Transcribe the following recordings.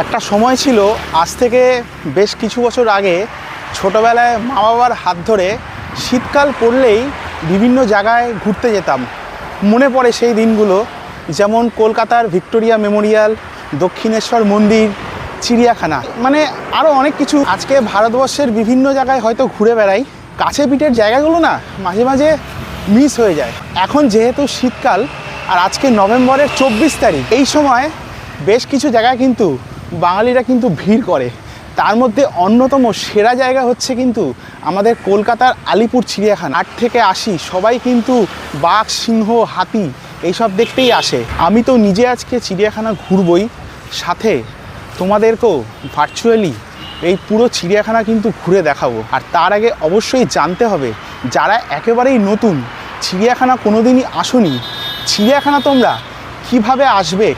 একটা সময় ছিল, আজ থেকে বেশ কিছু বছর আগে ছোটোবেলায় মা বাবার হাত ধরে শীতকাল পড়লেই বিভিন্ন জায়গায় ঘুরতে যেতাম। মনে পড়ে সেই দিনগুলো, যেমন কলকাতার ভিক্টোরিয়া মেমোরিয়াল, দক্ষিণেশ্বর মন্দির, চিড়িয়াখানা। মানে আরও অনেক কিছু। আজকে ভারতবর্ষের বিভিন্ন জায়গায় হয়তো ঘুরে বেড়াই। কাছে পিঠের জায়গাগুলো না মাঝে মাঝে মিস হয়ে যায়। এখন যেহেতু শীতকাল, আর আজকে নভেম্বরের চব্বিশ তারিখ, এই সময় বেশ কিছু জায়গায় কিন্তু বাঙালিরা কিন্তু ভিড় করে। তার মধ্যে অন্যতম সেরা জায়গা হচ্ছে কিন্তু আমাদের কলকাতার আলিপুর চিড়িয়াখানা। আট থেকে আসি সবাই কিন্তু বাঘ, সিংহ, হাতি এইসব দেখতেই আসে। আমি তো নিজে আজকে চিড়িয়াখানা ঘুরবই। সাথে তোমাদেরকেও ভার্চুয়ালি এই পুরো চিড়িয়াখানা কিন্তু ঘুরে দেখাবো। আর তার আগে অবশ্যই জানতে হবে, যারা একেবারেই নতুন, চিড়িয়াখানা কোনোদিনই আসনি, চিড়িয়াখানা তোমরা কীভাবে আসবে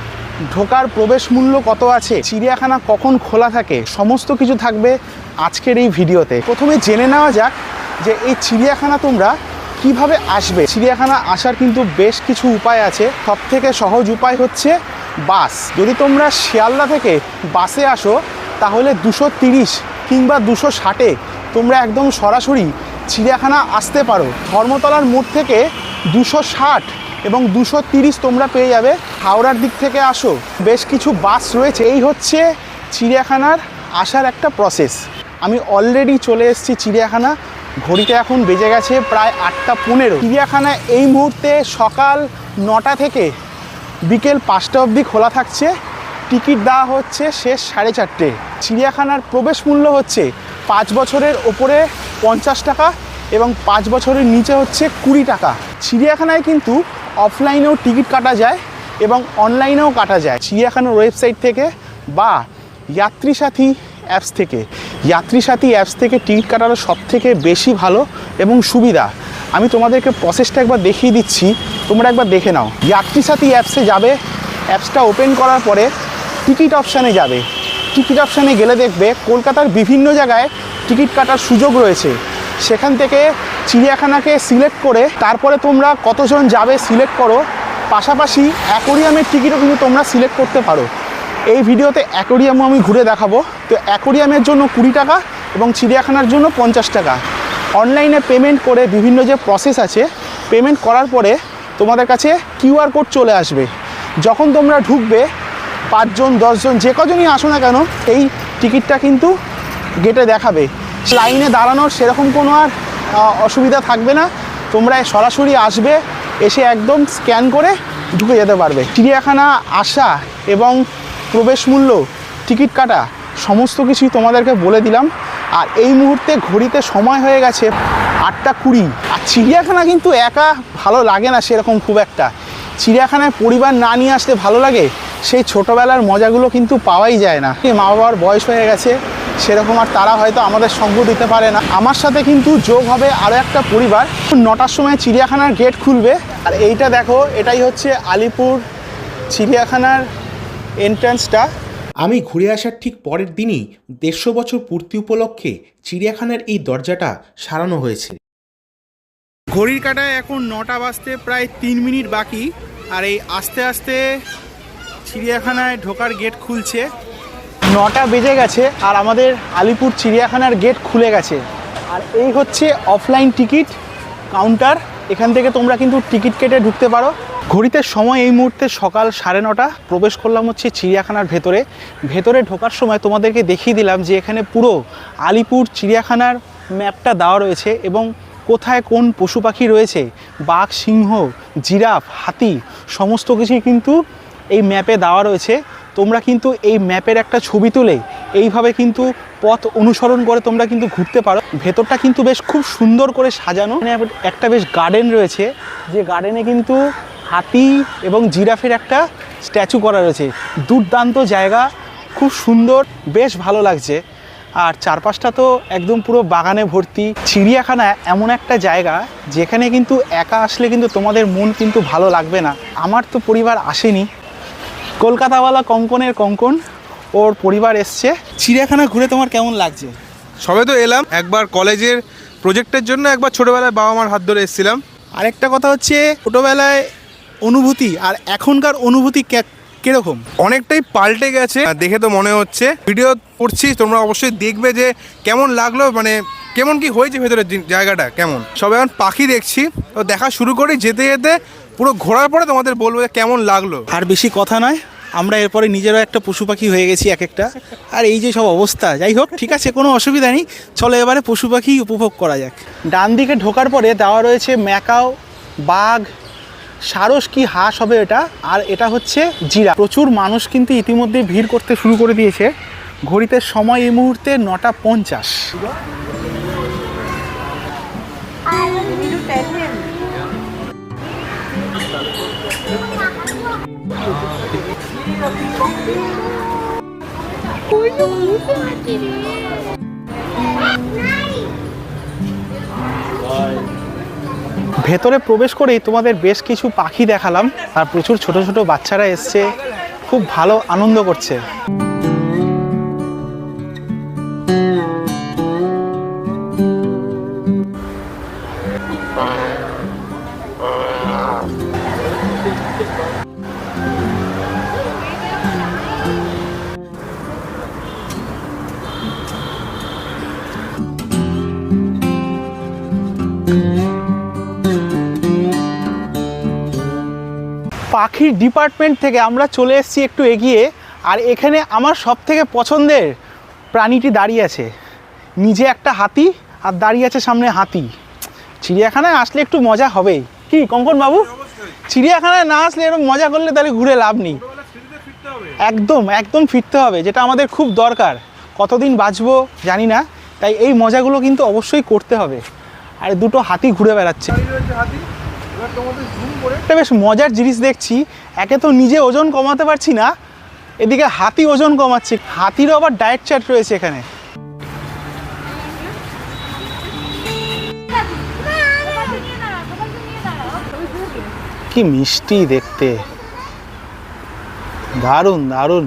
ঢোকার প্রবেশ মূল্য কত আছে? চিড়িয়াখানা কখন খোলা থাকে? সমস্ত কিছু থাকবে আজকের এই ভিডিওতে। প্রথমে জেনে নেওয়া যাক যে এই চিড়িয়াখানা তোমরা কীভাবে আসবে। চিড়িয়াখানা আসার কিন্তু বেশ কিছু উপায় আছে। সব থেকে সহজ উপায় হচ্ছে বাস। যদি তোমরা শিয়ালদা থেকে বাসে আসো, তাহলে দুশো তিরিশ কিংবা দুশো ষাটে তোমরা একদম সরাসরি চিড়িয়াখানা আসতে পারো। ধর্মতলার মোড় থেকে দুশো ষাট এবং দুশো তিরিশ তোমরা পেয়ে যাবে। হাওড়ার দিক থেকে আসো। বেশ কিছু বাস রয়েছে। এই হচ্ছে চিড়িয়াখানার আসার একটা প্রসেস আমি অলরেডি চলে এসেছি চিড়িয়াখানা। ঘড়িতে এখন বেজে গেছে প্রায় আটটা পনেরো। চিড়িয়াখানা এই মুহূর্তে সকাল নটা থেকে বিকেল পাঁচটা অবধি খোলা থাকছে। টিকিট দেওয়া হচ্ছে শেষ সাড়ে চারটে। চিড়িয়াখানার প্রবেশ মূল্য হচ্ছে পাঁচ বছরের ওপরে পঞ্চাশ টাকা এবং পাঁচ বছরের নিচে হচ্ছে কুড়ি টাকা। চিড়িয়াখানায় কিন্তু অফলাইনেও টিকিট কাটা যায় এবং অনলাইনেও কাটা যায়। চিড়িয়াখানার ওয়েবসাইট থেকে বা যাত্রী সাথী অ্যাপস থেকে। যাত্রী সাথী অ্যাপস থেকে টিকিট কাটানো সব থেকে বেশি ভালো এবং সুবিধা। আমি তোমাদেরকে প্রসেসটা একবার দেখিয়ে দিচ্ছি। তোমরা একবার দেখে নাও। যাত্রী সাথী অ্যাপসে যাবে। অ্যাপসটা ওপেন করার পরে টিকিট অপশানে যাবে। টিকিট অপশানে গেলে দেখবে কলকাতার বিভিন্ন জায়গায় টিকিট কাটার সুযোগ রয়েছে। সেখান থেকে চিড়িয়াখানাকে সিলেক্ট করে তারপরে তোমরা কতজন যাবে সিলেক্ট করো। পাশাপাশি অ্যাকোরিয়ামের টিকিটও কিন্তু তোমরা সিলেক্ট করতে পারো। এই ভিডিওতে অ্যাকোরিয়ামও আমি ঘুরে দেখাবো। তো অ্যাকোরিয়ামের জন্য কুড়ি টাকা এবং চিড়িয়াখানার জন্য পঞ্চাশ টাকা। অনলাইনে পেমেন্ট করে বিভিন্ন যে প্রসেস আছে, পেমেন্ট করার পরে তোমাদের কাছে কিউআর কোড চলে আসবে। যখন তোমরা ঢুকবে, পাঁচজন, দশজন, যে কজনই আসো না কেন, এই টিকিটটা কিন্তু গেটে দেখাবে। লাইনে দাঁড়ানোর সেরকম কোনো আর অসুবিধা থাকবে না। তোমরা সরাসরি আসবে, এসে একদম স্ক্যান করে ঢুকে যেতে পারবে। চিড়িয়াখানা আসা এবং প্রবেশ মূল্য, টিকিট কাটা, সমস্ত কিছুই তোমাদেরকে বলে দিলাম। আর এই মুহূর্তে ঘড়িতে সময় হয়ে গেছে আটটা কুড়ি। আর চিড়িয়াখানা কিন্তু একা ভালো লাগে না সেরকম খুব একটা। চিড়িয়াখানায় পরিবার না নিয়ে আসতে ভালো লাগে, সেই ছোটোবেলার মজাগুলো কিন্তু পাওয়াই যায় না। মা বাবার বয়স হয়ে গেছে সেরকম আর তারা হয়তো আমাদের সঙ্গ দিতে পারে না। আমার সাথে কিন্তু যোগ হবে আরও একটা পরিবার। নটার সময় চিড়িয়াখানার গেট খুলবে। আর এইটা দেখো এটাই হচ্ছে আলিপুর চিড়িয়াখানার এন্ট্রান্সটা আমি ঘুরে আসার ঠিক পরের দিনই দেড়শো বছর পূর্তি উপলক্ষে চিড়িয়াখানার এই দরজাটা সারানো হয়েছে। ঘড়ির কাটায় এখন নটা বাজতে প্রায় তিন মিনিট বাকি আর এই আস্তে আস্তে চিড়িয়াখানায় ঢোকার গেট খুলছে। নটা বেজে গেছে আর আমাদের আলিপুর চিড়িয়াখানার গেট খুলে গেছে। আর এই হচ্ছে অফলাইন টিকিট কাউন্টার এখান থেকে তোমরা কিন্তু টিকিট কেটে ঢুকতে পারো। ঘড়িতে সময় এই মুহূর্তে সকাল সাড়ে নটা। প্রবেশ করলাম হচ্ছে চিড়িয়াখানার ভেতরে। ভেতরে ঢোকার সময় তোমাদেরকে দেখিয়ে দিলাম যে এখানে পুরো আলিপুর চিড়িয়াখানার ম্যাপটা দেওয়া রয়েছে এবং কোথায় কোন পশু পাখি রয়েছে, বাঘ, সিংহ, জিরাফ, হাতি, সমস্ত কিছুই কিন্তু এই ম্যাপে দেওয়া রয়েছে। তোমরা কিন্তু এই ম্যাপের একটা ছবি তুলে এইভাবে কিন্তু পথ অনুসরণ করে তোমরা কিন্তু ঘুরতে পারো। ভেতরটা কিন্তু বেশ খুব সুন্দর করে সাজানো। একটা বেশ গার্ডেন রয়েছে, যে গার্ডেনে কিন্তু হাতি এবং জিরাফের একটা স্ট্যাচু করা রয়েছে। দুর্দান্ত জায়গা, খুব সুন্দর, বেশ ভালো লাগছে। আর চারপাশটা তো একদম পুরো বাগানে ভর্তি। চিড়িয়াখানা এমন একটা জায়গা, যেখানে কিন্তু একা আসলে কিন্তু তোমাদের মন কিন্তু ভালো লাগবে না। আমার তো পরিবার আসেনি। কলকাতাওয়ালা কঙ্কনের কঙ্কন ওর পরিবার এসছে। চিড়িয়াখানা ঘুরে তোমার কেমন লাগছে? সবে তো এলাম একবার কলেজের প্রজেক্টের জন্য একবার ছোটোবেলায় বাবা মার হাত ধরে এসেছিলাম। আরেকটা কথা হচ্ছে ছোটোবেলায় অনুভূতি আর এখনকার অনুভূতি কীরকম? অনেকটাই পাল্টে গেছে দেখে তো মনে হচ্ছে। ভিডিও করছি তোমরা অবশ্যই দেখবে যে কেমন লাগল মানে কেমন কি হয়েছে ভেতরের জায়গাটা কেমন? সবাই এখন পাখি দেখছি তো দেখা শুরু করি যেতে যেতে পুরো ঘোরার পরে তোমাদের বলব কেমন লাগল। আর বেশি কথা নয় আমরা এরপরে নিজেরও একটা পশু পাখি হয়ে গেছি এক একটা। আর এই যে সব অবস্থা যাই হোক ঠিক আছে কোনো অসুবিধা নেই। চলো এবারে পশু পাখি উপভোগ করা যাক। ডান দিকে ঢোকার পরে দেওয়া রয়েছে ম্যাকাও বাঘ সারস কি হাঁস হবে এটা? আর এটা হচ্ছে জিরা। প্রচুর মানুষ কিন্তু ইতিমধ্যে ভিড় করতে শুরু করে দিয়েছে। ঘড়িতে সময় এই মুহূর্তে নটা পঞ্চাশ। ভেতরে প্রবেশ করেই তোমাদের বেশ কিছু পাখি দেখালাম আর প্রচুর ছোট ছোট বাচ্চারা এসছে। খুব ভালো আনন্দ করছে। পাখির ডিপার্টমেন্ট থেকে আমরা চলে এসেছি একটু এগিয়ে। আর এখানে আমার সব থেকে পছন্দের প্রাণীটি দাঁড়িয়ে আছে। নিজে একটা হাতি আর দাঁড়িয়ে আছে সামনে হাতি। চিড়িয়াখানায় আসলে একটু মজা হবেই। কি কঙ্কন বাবু? চিড়িয়াখানায় না আসলে এরকম মজা করলে তাহলে ঘুরে লাভ নেই। একদম একদম ফিরতে হবে যেটা আমাদের খুব দরকার। কতদিন বাঁচবো জানি না তাই এই মজাগুলো কিন্তু অবশ্যই করতে হবে। আর দুটো হাতি ঘুরে বেড়াচ্ছে। একটা বেশ মজার জিনিস দেখছি, একে তো নিজে ওজন কমাতে পারছি না, এদিকে হাতি ওজন কমাচ্ছে, হাতিরও আবার ডায়েট চার্ট রয়েছে এখানে। কি মিষ্টি দেখতে। দারুণ দারুণ।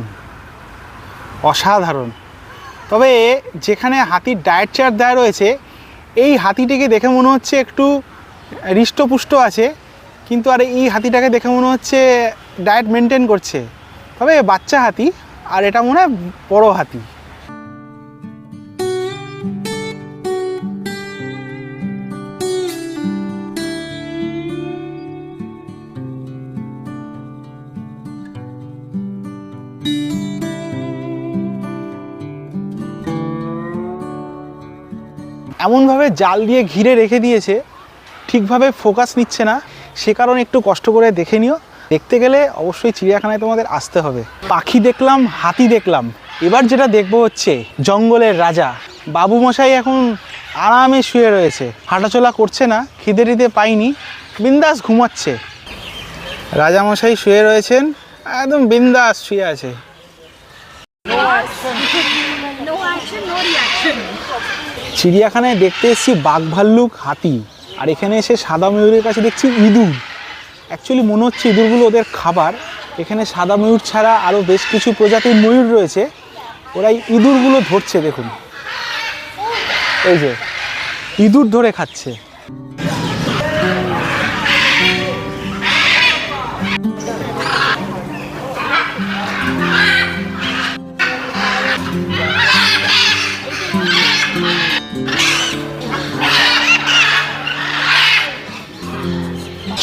অসাধারণ। তবে যেখানে হাতির ডায়েট চার্ট দেওয়া রয়েছে, এই হাতিটিকে দেখে মনে হচ্ছে একটু হৃষ্টপুষ্ট আছে, কিন্তু আর এই হাতিটাকে দেখে মনে হচ্ছে ডায়েট মেনটেন করছে। তবে বাচ্চা হাতি, আর এটা মনে হয় বড় হাতি। এমনভাবে জাল দিয়ে ঘিরে রেখে দিয়েছে ঠিকভাবে ফোকাস নিচ্ছে না সে কারণে একটু কষ্ট করে দেখে নিও। দেখতে গেলে অবশ্যই চিড়িয়াখানায় তোমাদের আসতে হবে। পাখি দেখলাম হাতি দেখলাম। এবার যেটা দেখব হচ্ছে জঙ্গলের রাজা। বাবু মশাই এখন আরামে শুয়ে রয়েছে। হাঁটাচলা করছে না খিদে টিদে পাইনি বিন্দাস ঘুমাচ্ছে। রাজামশাই শুয়ে রয়েছেন একদম বিন্দাস শুয়ে আছে। চিড়িয়াখানায় দেখতে এসেছি বাঘ ভাল্লুক হাতি। আর এখানে এসে সাদা ময়ূরের কাছে দেখছি ইঁদুর। অ্যাকচুয়ালি মনে হচ্ছে ইঁদুরগুলো ওদের খাবার। এখানে সাদা ময়ূর ছাড়া আরও বেশ কিছু প্রজাতির ময়ূর রয়েছে। ওরা ইঁদুরগুলো ধরছে, দেখুন। এই যে, ইঁদুর ধরে খাচ্ছে।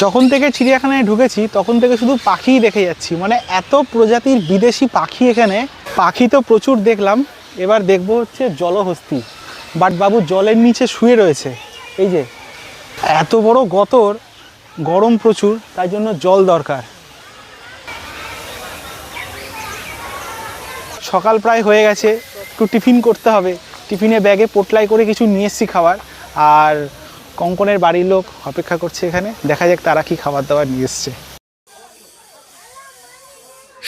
যখন থেকে চিড়িয়াখানায় ঢুকেছি, তখন থেকে শুধু পাখিই দেখে যাচ্ছি। মানে এত প্রজাতির বিদেশি পাখি এখানে, পাখি তো প্রচুর দেখলাম। এবার দেখব হচ্ছে জলহস্তি। বাট বাবু, জলের নিচে শুয়ে রয়েছে। এই যে, এত বড় গতর, গরম প্রচুর, তাই জন্য জল দরকার। সকাল প্রায় হয়ে গেছে, একটু টিফিন করতে হবে। টিফিনে ব্যাগে পোটলাই করে কিছু নিয়ে এসেছি খাবার। আর কঙ্কনের বাড়ির লোক অপেক্ষা করছে এখানে। দেখা যাক তারা কি খাবার দাবার নিয়ে এসছে।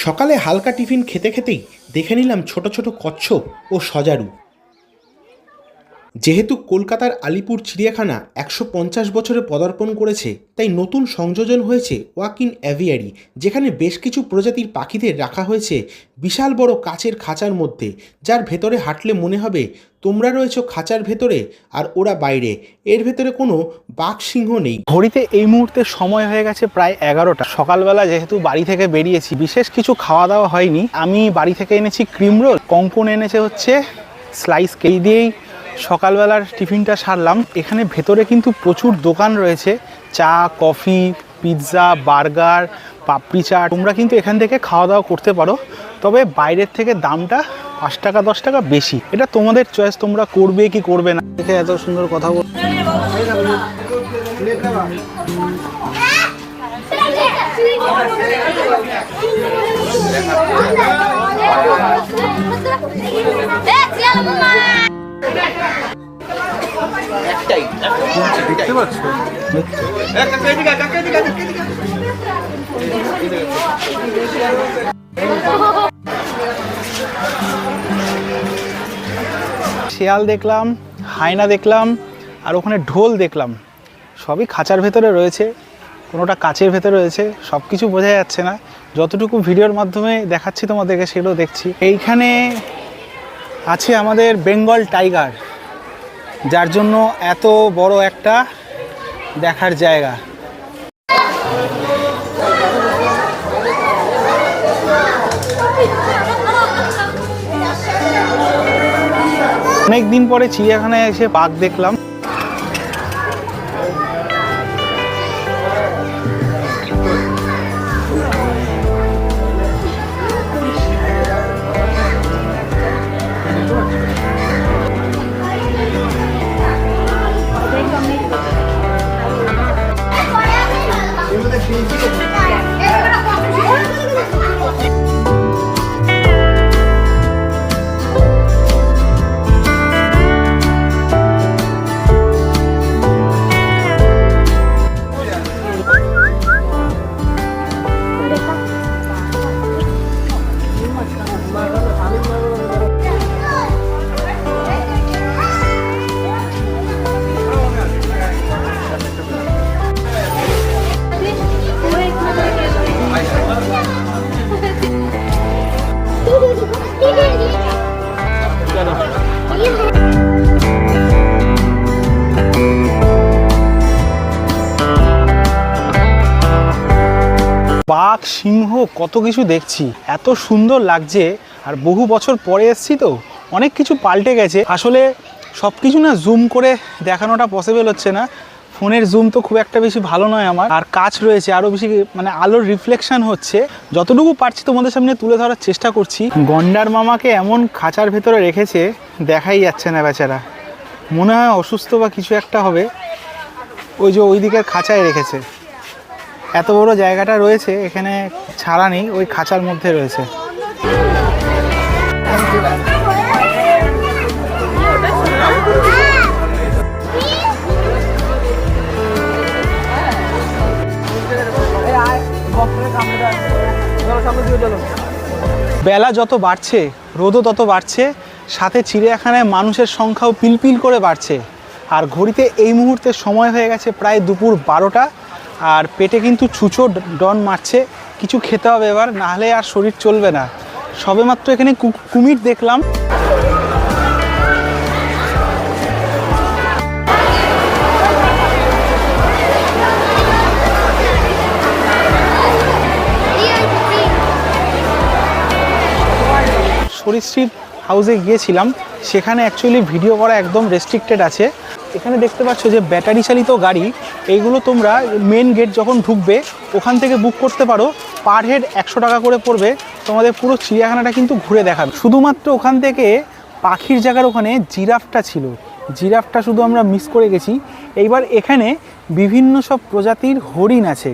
সকালে হালকা টিফিন খেতে খেতেই দেখে নিলাম ছোট ছোট কচ্ছপ ও সজারু। যেহেতু কলকাতার আলিপুর চিড়িয়াখানা একশো পঞ্চাশ বছরে পদার্পণ করেছে, তাই নতুন সংযোজন হয়েছে ওয়াকিন অ্যাভিয়ারি, যেখানে বেশ কিছু প্রজাতির পাখিদের রাখা হয়েছে বিশাল বড় কাচের খাঁচার মধ্যে, যার ভেতরে হাঁটলে মনে হবে তোমরা রয়েছো খাঁচার ভেতরে আর ওরা বাইরে। এর ভেতরে কোনো বাঘ সিংহ নেই। ঘড়িতে এই মুহূর্তে সময় হয়ে গেছে প্রায় এগারোটা। সকালবেলা যেহেতু বাড়ি থেকে বেরিয়েছি, বিশেষ কিছু খাওয়া দাওয়া হয়নি। আমি বাড়ি থেকে এনেছি ক্রিম রোল কঙ্কন এনেছে হচ্ছে স্লাইস কেই দিয়েই সকালবেলার টিফিনটা সারলাম। এখানে ভেতরে কিন্তু প্রচুর দোকান রয়েছে। চা, coffee, pizza, burger, papri chaat. তোমরা কিন্তু এখান থেকে খাওয়া দাওয়া করতে পারো। তবে বাইরের থেকে দামটা পাঁচ টাকা, দশ টাকা বেশি। এটা তোমাদের চয়েস তোমরা করবে কি করবে না। দেখে এত সুন্দর কথা বল পাচ্ছ শেয়াল দেখলাম, হায়না দেখলাম, আর ওখানে ঢোল দেখলাম। সবই খাঁচার ভেতরে রয়েছে, কোনোটা কাচের ভেতরে রয়েছে সব কিছু বোঝা যাচ্ছে না। যতটুকু ভিডিওর মাধ্যমে দেখাচ্ছি তোমাদেরকে, সেগুলো দেখছি। এইখানে আছে আমাদের বেঙ্গল টাইগার, যার জন্য এত বড় একটা দেখার জায়গা। অনেক দিন পরে চিড়িয়াখানায় এসে বাঘ দেখলাম। বাঘ সিংহ, কত কিছু দেখছি। এত সুন্দর লাগছে। আর বহু বছর পরে এসছি তো, অনেক কিছু পাল্টে গেছে। আসলে সব কিছু না জুম করে দেখানোটা পসিবল হচ্ছে না। ফোনের জুম তো খুব একটা বেশি ভালো নয় আমার। আর কাজ রয়েছে আরও বেশি মানে আলোর রিফ্লেকশন হচ্ছে। যতটুকু পারছি তোমাদের সামনে তুলে ধরার চেষ্টা করছি। গন্ডার মামাকে এমন খাঁচার ভেতরে রেখেছে, দেখাই যাচ্ছে না বেচারা। মনে হয় অসুস্থ বা কিছু একটা হবে। ওই যে ওই দিকের খাঁচায় রেখেছে। এত বড় জায়গাটা রয়েছে, এখানে ছাড়া নেই, ওই খাঁচার মধ্যে রয়েছে। বেলা যত বাড়ছে, রোদও তত বাড়ছে, সাথে চিড়িয়াখানায় মানুষের সংখ্যাও পিলপিল করে বাড়ছে। আর ঘড়িতে এই মুহূর্তে সময় হয়ে গেছে প্রায় দুপুর বারোটা। আর পেটে কিন্তু ছুঁচো ডন মারছে। কিছু খেতে হবে এবার, নাহলে আর শরীর চলবে না। সবেমাত্র এখানে কুমির দেখলাম। সরীসৃপ হাউসে গিয়েছিলাম। সেখানে অ্যাকচুয়ালি ভিডিও করা একদম রেস্ট্রিক্টেড আছে। এখানে দেখতে পাচ্ছ যে ব্যাটারি চালিত গাড়ি, এইগুলো তোমরা মেন গেট যখন ঢুকবে, ওখান থেকে বুক করতে পারো। পার হেড একশো টাকা করে পড়বে। তোমাদের পুরো চিড়িয়াখানাটা কিন্তু ঘুরে দেখাবে। শুধুমাত্র ওখান থেকে পাখির জায়গার ওখানে জিরাফটা ছিল। জিরাফটা শুধু আমরা মিস করে গেছি। এইবার এখানে বিভিন্ন সব প্রজাতির হরিণ আছে।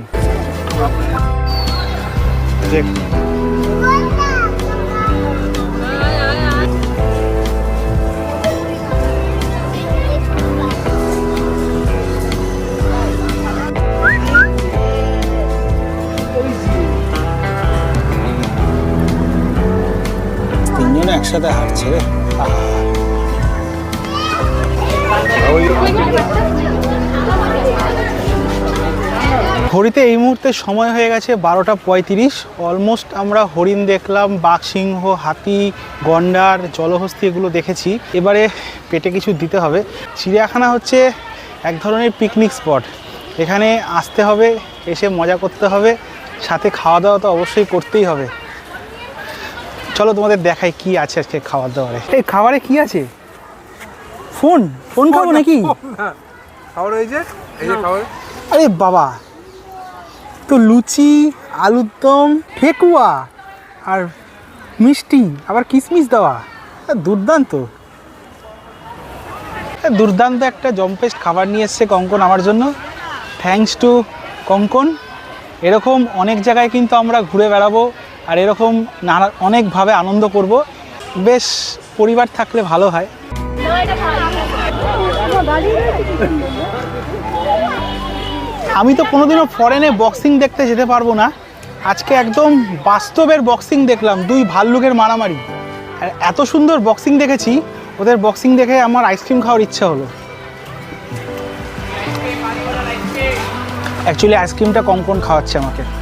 একসাথে হাঁটছে রে। ঘড়িতে এই মুহূর্তে সময় হয়ে গেছে বারোটা পঁয়ত্রিশ। অলমোস্ট আমরা হরিণ দেখলাম বাঘ সিংহ হাতি, গন্ডার, জলহস্তি এগুলো দেখেছি। এবারে পেটে কিছু দিতে হবে। চিড়িয়াখানা হচ্ছে এক ধরনের পিকনিক স্পট এখানে আসতে হবে, এসে মজা করতে হবে, সাথে খাওয়া দাওয়া তো অবশ্যই করতেই হবে। চলো তোমাদের দেখাই কি আছে আজকে খাবার দাবারে। এই খাবারে কি আছে? ফোন? ফোন খাব নাকি? খাবার হয়েছে এই যে খাবার। আরে বাবা তো লুচি আলুর দম ঠেকুয়া আর মিষ্টি আবার কিশমিশ দেওয়া। দুর্দান্ত। দুর্দান্ত একটা জম্পেস্ট খাবার নিয়ে এসছে কঙ্কন আমার জন্য। Thanks to Kankan. এরকম অনেক জায়গায় কিন্তু আমরা ঘুরে বেড়াবো। আর এরকম নানা অনেকভাবে আনন্দ করব। বেশ পরিবার থাকলে ভালো হয়। আমি তো কোনোদিনও ফরেনে বক্সিং দেখতে যেতে পারব না। আজকে একদম বাস্তবের বক্সিং দেখলাম, দুই ভাল্লুকের মারামারি। আর এত সুন্দর বক্সিং দেখেছি, ওদের বক্সিং দেখে আমার আইসক্রিম খাওয়ার ইচ্ছা হলো। অ্যাকচুয়ালি আইসক্রিমটা কম কম খাওয়াচ্ছে আমাকে।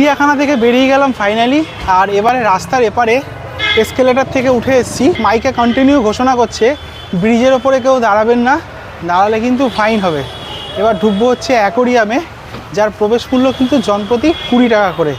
চিড়িয়াখানা থেকে বেরিয়ে গেলাম ফাইনালি আর এবারে রাস্তার এপারে এসকেলেটার থেকে উঠে এসেছি। মাইকে কন্টিনিউ ঘোষণা করছে ব্রিজের ওপরে কেউ দাঁড়াবেন না, দাঁড়ালে কিন্তু ফাইন হবে। এবার ঢুকবো হচ্ছে অ্যাকোরিয়ামে যার প্রবেশ মূল্য কিন্তু জনপ্রতি কুড়ি টাকা করে।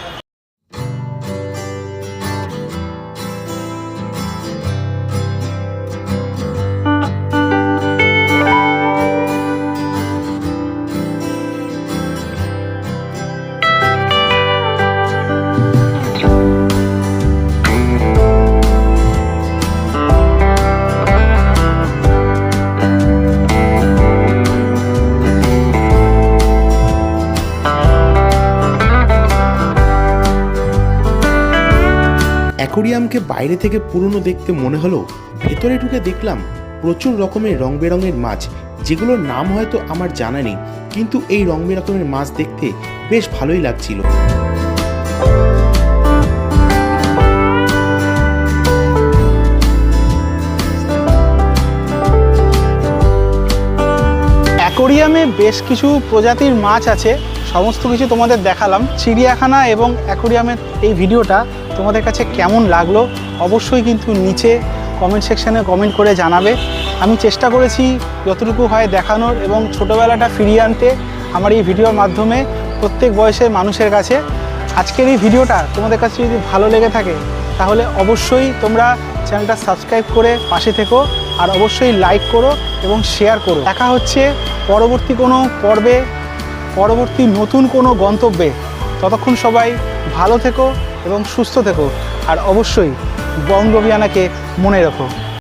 অ্যাকোরিয়ামকে বাইরে থেকে পুরনো দেখতে মনে হলো, ভেতরে ঢুকে দেখলাম প্রচুর রকমের রং বেরঙের মাছ, যেগুলোর নাম হয়তো আমার জানা নেই, কিন্তু এই রং বেরকমের মাছ দেখতে বেশ ভালোই লাগছিল। অ্যাকোরিয়ামে বেশ কিছু প্রজাতির মাছ আছে, সমস্ত কিছু তোমাদের দেখালাম। চিড়িয়াখানা এবং অ্যাকোরিয়ামের এই ভিডিওটা তোমাদের কাছে কেমন লাগল অবশ্যই কিন্তু নিচে কমেন্ট সেকশানে কমেন্ট করে জানাবে। আমি চেষ্টা করেছি যতটুকু হয় দেখানোর এবং ছোটোবেলাটা ফিরিয়ে আনতে আমার এই ভিডিওর মাধ্যমে প্রত্যেক বয়সের মানুষের কাছে। আজকের এই ভিডিওটা তোমাদের কাছে যদি ভালো লেগে থাকে, তাহলে অবশ্যই তোমরা চ্যানেলটা সাবস্ক্রাইব করে পাশে থেকো আর অবশ্যই লাইক করো এবং শেয়ার করো। দেখা হচ্ছে পরবর্তী কোনো পর্বে, পরবর্তী নতুন কোনো গন্তব্যে। ততক্ষণ সবাই ভালো থেকো এবং সুস্থ থেকো। আর অবশ্যই বঙ্গবিয়ানাকে মনে রাখো।